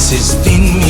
sensiz me.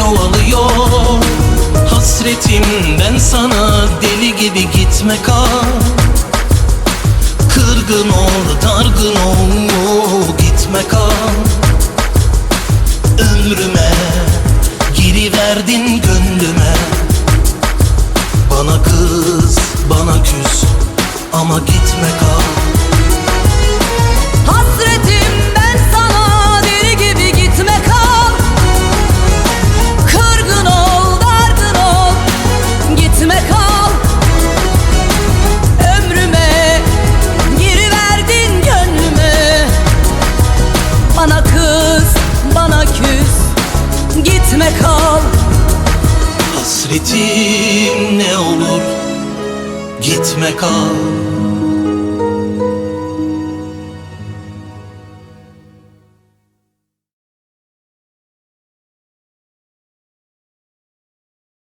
çoğalıyor Hasretim ben sana deli gibi gitme kal. Kırgın ol, dargın ol, gitme kal. Ömrüme Geri verdin gönlüme. Bana kız, bana küs Ama gitme kal gitme kal. Ömrüme geri verdin gönlüme. Bana kız bana küs. Gitme kal. Hasretim ne olur? Gitme kal